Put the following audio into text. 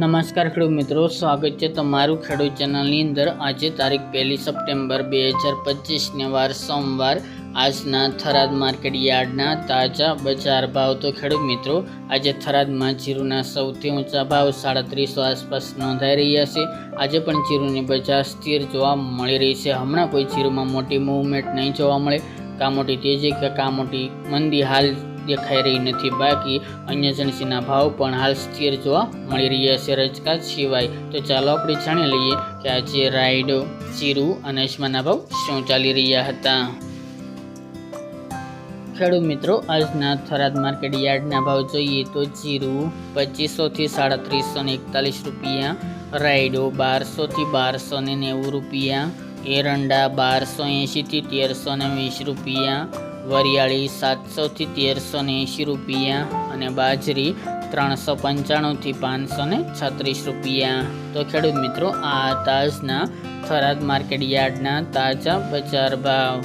નમસ્કાર ખેડૂત મિત્રો, સ્વાગત છે તમારું ખેડૂત ચેનલની અંદર. આજે તારીખ પહેલી સપ્ટેમ્બર બે હજાર પચીસને વાર સોમવાર. આજના થરાદ માર્કેટ યાર્ડના તાજા બજાર ભાવ. તો ખેડૂત મિત્રો, આજે થરાદમાં જીરુના સૌથી ઊંચા ભાવ સાડત્રીસો આસપાસ નોંધાઈ રહ્યા છે. આજે પણ જીરુની બજાર સ્થિર જોવા મળી રહી છે. હમણાં કોઈ જીરુમાં મોટી મૂવમેન્ટ નહીં જોવા મળે. કાં મોટી તેજી કે કાં મોટી મંદી હાલ દેખાઈ રહી નથી. બાકી અન્ય જણસીના ભાવ પણ હાલ સ્થિર જોવા મળી રહ્યા છે. રજકાત સિવાય તો ચાલો આપણે જાણી લઈએ કે આજે રાયડો, ચીરુ અને અજમાના ભાવ શું ચાલી રહ્યા હતા. ખેડૂત મિત્રો, આજના થરાદ માર્કેટ યાર્ડના ભાવ જોઈએ તો જીરું પચીસોથી સાડત્રીસો ને એકતાલીસ રૂપિયા, રાયડો બારસોથી બારસો ને નેવું રૂપિયા, એરંડા બારસો એંશીથી તેરસો ને વીસ રૂપિયા વરિયાળી સાતસોથી તેરસો ને એંશી રૂપિયા અને બાજરી ત્રણસો પંચાણુંથી પાંચસો ને છત્રીસ રૂપિયા. તો ખેડૂત મિત્રો, આ તાજના થરાદ માર્કેટ યાર્ડના તાજા બજાર ભાવ.